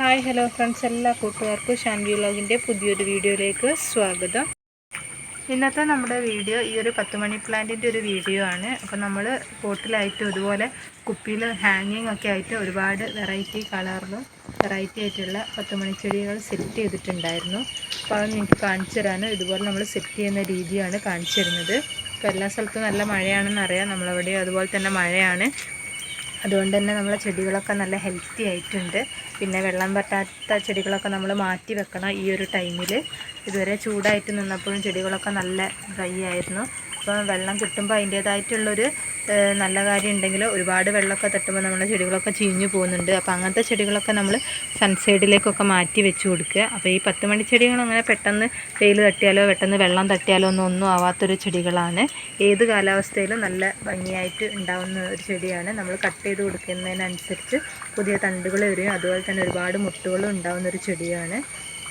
Hi hello friends എല്ലാ കൂട്ടുകാർക്കും ഷാൻവി വ്ളോഗിന്റെ പുതിയൊരു വീഡിയോയിലേക്ക് സ്വാഗതം. ഇന്നത്തെ നമ്മുടെ വീഡിയോ ഈ ഒരു പത്ത് മണി പ്ലാന്റിന്റെ ഒരു വീഡിയോ ആണ്. അപ്പോൾ നമ്മൾ പോട്ടിലായിട്ട് ഇതുപോലെ കുപ്പിയിൽ ഹാങ്ങിങ് ഒക്കെ ആയിട്ട് ഒരുപാട് വെറൈറ്റി കളറിലും വെറൈറ്റി ആയിട്ടുള്ള പത്ത് മണി ചെടികൾ സെറ്റ് ചെയ്തിട്ടുണ്ടായിരുന്നു. അപ്പോൾ അത് നിങ്ങൾക്ക് കാണിച്ചു തരാനും ഇതുപോലെ നമ്മൾ സെറ്റ് ചെയ്യുന്ന രീതിയാണ് കാണിച്ചു തരുന്നത്. ഇപ്പോൾ എല്ലാ സ്ഥലത്തും നല്ല മഴയാണെന്ന് അറിയാം. നമ്മളവിടെ അതുപോലെ തന്നെ മഴയാണ്. അതുകൊണ്ട് തന്നെ നമ്മളെ ചെടികളൊക്കെ നല്ല ഹെൽത്തി ആയിട്ടുണ്ട്. പിന്നെ വെള്ളം പറ്റാത്ത ചെടികളൊക്കെ നമ്മൾ മാറ്റി വെക്കണം ഈ ഒരു ടൈമിൽ ഇതുവരെ ചൂടായിട്ട് നിന്നപ്പോഴും ചെടികളൊക്കെ നല്ല ഡ്രൈ ആയിരുന്നു. അപ്പോൾ വെള്ളം കിട്ടുമ്പോൾ അതിന്റേതായിട്ടുള്ളൊരു നല്ല കാര്യം ഉണ്ടെങ്കിൽ ഒരുപാട് വെള്ളമൊക്കെ തട്ടുമ്പോൾ നമ്മുടെ ചെടികളൊക്കെ ചീഞ്ഞു പോകുന്നുണ്ട്. അപ്പോൾ അങ്ങനത്തെ ചെടികളൊക്കെ നമ്മൾ സൺസൈഡിലേക്കൊക്കെ മാറ്റി വെച്ച് കൊടുക്കുക. അപ്പോൾ ഈ പത്ത് മണി ചെടികൾ അങ്ങനെ പെട്ടെന്ന് വെയിൽ തട്ടിയാലോ പെട്ടെന്ന് വെള്ളം തട്ടിയാലോ ഒന്നും ഒന്നും ആവാത്തൊരു ചെടികളാണ്. ഏത് കാലാവസ്ഥയിലും നല്ല ഭംഗിയായിട്ട് ഉണ്ടാവുന്ന ഒരു ചെടിയാണ്. നമ്മൾ കട്ട് ചെയ്ത് കൊടുക്കുന്നതിനനുസരിച്ച് പുതിയ തണ്ടുകൾ വരും അതുപോലെ തന്നെ ഒരുപാട് മുട്ടുകളും ഉണ്ടാവുന്ന ഒരു ചെടിയാണ്.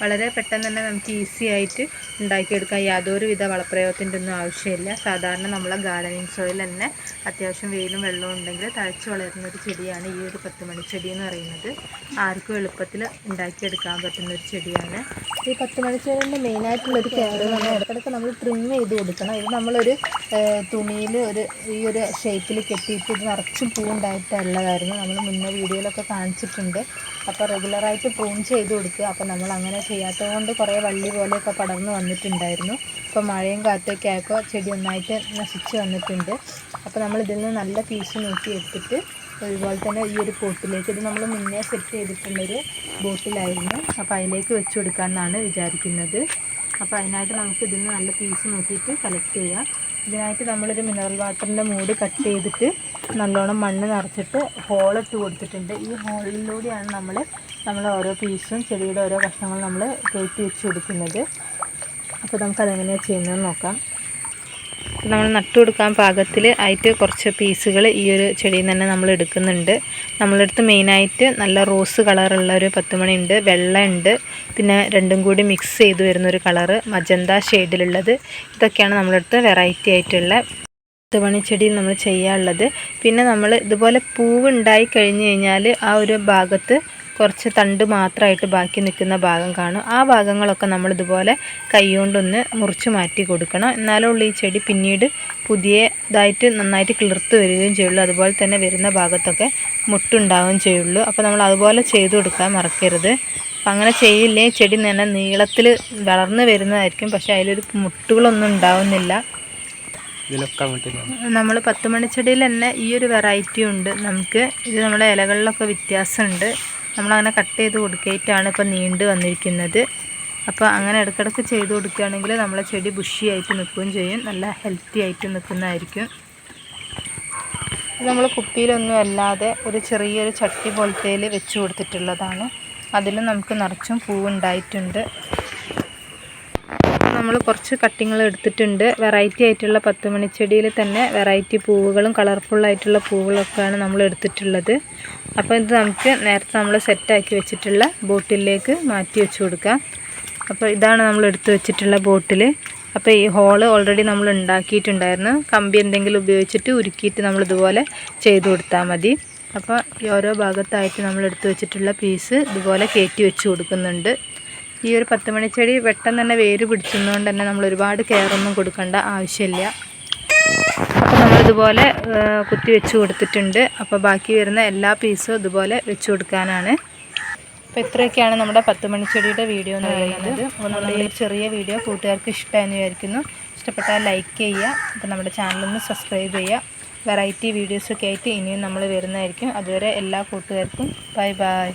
വളരെ പെട്ടെന്ന് തന്നെ നമുക്ക് ഈസി ആയിട്ട് ഉണ്ടാക്കിയെടുക്കാം. യാതൊരു വിധ വളപ്രയോഗത്തിന്റെ ഒന്നും ആവശ്യമില്ല. സാധാരണ നമ്മളെ ഗാർഡനിങ് സോയിൽ തന്നെ അത്യാവശ്യം വെയിലും വെള്ളവും ഉണ്ടെങ്കിൽ തഴച്ച് വളരുന്ന ഒരു ചെടിയാണ് ഈ ഒരു പത്ത് ചെടി എന്ന് പറയുന്നത്. ആർക്കും എളുപ്പത്തിൽ ഉണ്ടാക്കിയെടുക്കാൻ പറ്റുന്ന ഒരു ചെടിയാണ്. ഈ പത്ത് മണി ആയിട്ടുള്ള മെയിനായിട്ടുള്ളൊരു കെയർ നമ്മൾ ഇടയ്ക്കിടയ്ക്ക് നമ്മൾ ട്രിം ചെയ്ത് കൊടുക്കണം. ഇത് നമ്മളൊരു തുണിയിൽ ഒരു ഈ ഒരു ഷേപ്പിൽ കെട്ടിയിട്ട് ഇത് നിറച്ചും പൂവുണ്ടായിട്ടുള്ളതായിരുന്നു നമ്മൾ മുന്നേ വീഡിയോയിലൊക്കെ കാണിച്ചിട്ടുണ്ട്. അപ്പോൾ റെഗുലറായിട്ട് പ്രൂൺ ചെയ്ത് കൊടുക്കുക. അപ്പോൾ നമ്മൾ അങ്ങനെ ചെയ്യാത്തത് കൊണ്ട് കുറേ വള്ളി പോലെയൊക്കെ പടർന്ന് വന്നിട്ടുണ്ടായിരുന്നു. ഇപ്പോൾ മഴയും കാറ്റൊക്കെ ആയപ്പോൾ ചെടി ഒന്നായിട്ട് നശിച്ച് വന്നിട്ടുണ്ട്. അപ്പോൾ നമ്മൾ ഇതിൽ നിന്ന് നല്ല പീസ് നോക്കി എടുത്തിട്ട് അതുപോലെ തന്നെ ഈ ഒരു പോട്ടിലേക്ക് ഇത് നമ്മൾ മുന്നേ സെറ്റ് ചെയ്തിട്ടുള്ളൊരു ബോട്ടിലായിരുന്നു. അപ്പോൾ അതിലേക്ക് വെച്ച് കൊടുക്കാമെന്നാണ് വിചാരിക്കുന്നത്. അപ്പോൾ അതിനായിട്ട് നമുക്ക് ഇതിൽ നിന്ന് നല്ല പീസ് നോക്കിയിട്ട് കളക്ട് ചെയ്യാം. ഇതിനായിട്ട് നമ്മളൊരു മിനറൽ വാട്ടറിന്റെ മൂട് കട്ട് ചെയ്തിട്ട് നല്ലോണം മണ്ണ് നിറച്ചിട്ട് ഹോളിട്ട് കൊടുത്തിട്ടുണ്ട്. ഈ ഹോളിലൂടെയാണ് നമ്മൾ നമ്മൾ ഓരോ പീസും ചെടിയുടെ ഓരോ കഷ്ണങ്ങളും നമ്മൾ കയറ്റി വെച്ച് കൊടുക്കുന്നത്. അപ്പോൾ നമുക്കതെങ്ങനെയാണ് ചെയ്യുന്നതെന്ന് നോക്കാം. നമ്മൾ നട്ടു കൊടുക്കാൻ പാകത്തിൽ ആയിട്ട് കുറച്ച് പീസുകൾ ഈ ഒരു ചെടിയിൽ നിന്ന് തന്നെ നമ്മൾ എടുക്കുന്നുണ്ട്. നമ്മളെടുത്ത് മെയിനായിട്ട് നല്ല റോസ് കളറുള്ള ഒരു പത്തുമണി ഉണ്ട് വെള്ള ഉണ്ട് പിന്നെ രണ്ടും കൂടി മിക്സ് ചെയ്ത് വരുന്നൊരു കളറ് മജന്ത ഷെയ്ഡിലുള്ളത് ഇതൊക്കെയാണ് നമ്മളെടുത്ത് വെറൈറ്റി ആയിട്ടുള്ള പത്തുമണി ചെടി നമ്മൾ ചെയ്യാനുള്ളത്. പിന്നെ നമ്മൾ ഇതുപോലെ പൂവ് ഉണ്ടായി കഴിഞ്ഞ് കഴിഞ്ഞാൽ ആ ഒരു ഭാഗത്ത് കുറച്ച് തണ്ട് മാത്രമായിട്ട് ബാക്കി നിൽക്കുന്ന ഭാഗം കാണും. ആ ഭാഗങ്ങളൊക്കെ നമ്മൾ ഇതുപോലെ കൈകൊണ്ടൊന്ന് മുറിച്ച് മാറ്റി കൊടുക്കണം. എന്നാലുള്ള ഈ ചെടി പിന്നീട് പുതിയതായിട്ട് നന്നായിട്ട് കിളിർത്ത് വരികയും ചെയ്യുള്ളൂ. അതുപോലെ തന്നെ വരുന്ന ഭാഗത്തൊക്കെ മുട്ടുണ്ടാവുകയും ചെയ്യുള്ളൂ. അപ്പോൾ നമ്മൾ അതുപോലെ ചെയ്തു കൊടുക്കാൻ മറക്കരുത്. അപ്പം അങ്ങനെ ചെയ്യില്ലേ? ചെടി നല്ല നീളത്തിൽ വളർന്നു വരുന്നതായിരിക്കും. പക്ഷേ അതിലൊരു മുട്ടുകളൊന്നും ഉണ്ടാവുന്നില്ല. നമ്മൾ പത്ത് മണിച്ചെടിയിൽ തന്നെ ഈ ഒരു വെറൈറ്റി ഉണ്ട്. നമുക്ക് ഇത് നമ്മുടെ ഇലകളിലൊക്കെ വ്യത്യാസമുണ്ട്. നമ്മളങ്ങനെ കട്ട് ചെയ്ത് കൊടുക്കേറ്റാണ് ഇപ്പോൾ നീണ്ടു വന്നിരിക്കുന്നത്. അപ്പോൾ അങ്ങനെ ഇടയ്ക്കിടയ്ക്ക് ചെയ്ത് കൊടുക്കുകയാണെങ്കിൽ നമ്മളെ ചെടി ബുഷിയായിട്ട് നിൽക്കുകയും ചെയ്യും. നല്ല ഹെൽത്തി ആയിട്ട് നിൽക്കുന്നതായിരിക്കും. നമ്മൾ കുപ്പിയിലൊന്നും അല്ലാതെ ഒരു ചെറിയൊരു ചട്ടി പോലത്തേൽ വെച്ച് കൊടുത്തിട്ടുള്ളതാണ്. അതിലും നമുക്ക് നിറച്ചും പൂവുണ്ടായിട്ടുണ്ട്. നമ്മൾ കുറച്ച് കട്ടിങ്ങൾ എടുത്തിട്ടുണ്ട്. വെറൈറ്റി ആയിട്ടുള്ള പത്ത് മണിച്ചെടിയിൽ തന്നെ വെറൈറ്റി പൂവുകളും കളർഫുള്ളായിട്ടുള്ള പൂവുകളൊക്കെയാണ് നമ്മൾ എടുത്തിട്ടുള്ളത്. അപ്പോൾ ഇത് നമുക്ക് നേരത്തെ നമ്മൾ സെറ്റാക്കി വെച്ചിട്ടുള്ള ബോട്ടിലേക്ക് മാറ്റി വെച്ച് കൊടുക്കാം. അപ്പോൾ ഇതാണ് നമ്മൾ എടുത്ത് വെച്ചിട്ടുള്ള ബോട്ടിൽ അപ്പോൾ ഈ ഹോൾ ഓൾറെഡി നമ്മൾ ഉണ്ടാക്കിയിട്ടുണ്ടായിരുന്നു. കമ്പി എന്തെങ്കിലും ഉപയോഗിച്ചിട്ട് ഉരുക്കിയിട്ട് നമ്മൾ ഇതുപോലെ ചെയ്ത് കൊടുത്താൽ മതി. അപ്പോൾ ഈ ഓരോ ഭാഗത്തായിട്ട് നമ്മൾ എടുത്ത് വെച്ചിട്ടുള്ള പീസ് ഇതുപോലെ കയറ്റി വെച്ച് കൊടുക്കുന്നുണ്ട്. ഈ ഒരു പത്ത് മണിച്ചെടി പെട്ടെന്ന് തന്നെ വേര് പിടിച്ചതുകൊണ്ട് തന്നെ നമ്മൾ ഒരുപാട് കെയറൊന്നും കൊടുക്കേണ്ട ആവശ്യമില്ല. അപ്പോൾ നമ്മളിതുപോലെ കുത്തി വെച്ച് കൊടുത്തിട്ടുണ്ട്. അപ്പോൾ ബാക്കി വരുന്ന എല്ലാ പീസും ഇതുപോലെ വെച്ച് കൊടുക്കാനാണ്. അപ്പോൾ ഇത്രയൊക്കെയാണ് നമ്മുടെ പത്ത് മണിച്ചെടിയുടെ വീഡിയോ എന്ന് പറയുന്നത്. അപ്പോൾ നമ്മുടെ ഈ ചെറിയ വീഡിയോ കൂട്ടുകാർക്ക് ഇഷ്ടമെന്ന് വിചാരിക്കുന്നു. ഇഷ്ടപ്പെട്ടാൽ ലൈക്ക് ചെയ്യുക. അപ്പോൾ നമ്മുടെ ചാനലൊന്ന് സബ്സ്ക്രൈബ് ചെയ്യുക. വെറൈറ്റി വീഡിയോസൊക്കെ ആയിട്ട് ഇനിയും നമ്മൾ വരുന്നതായിരിക്കും. അതുവരെ എല്ലാ കൂട്ടുകാർക്കും ബൈ ബൈ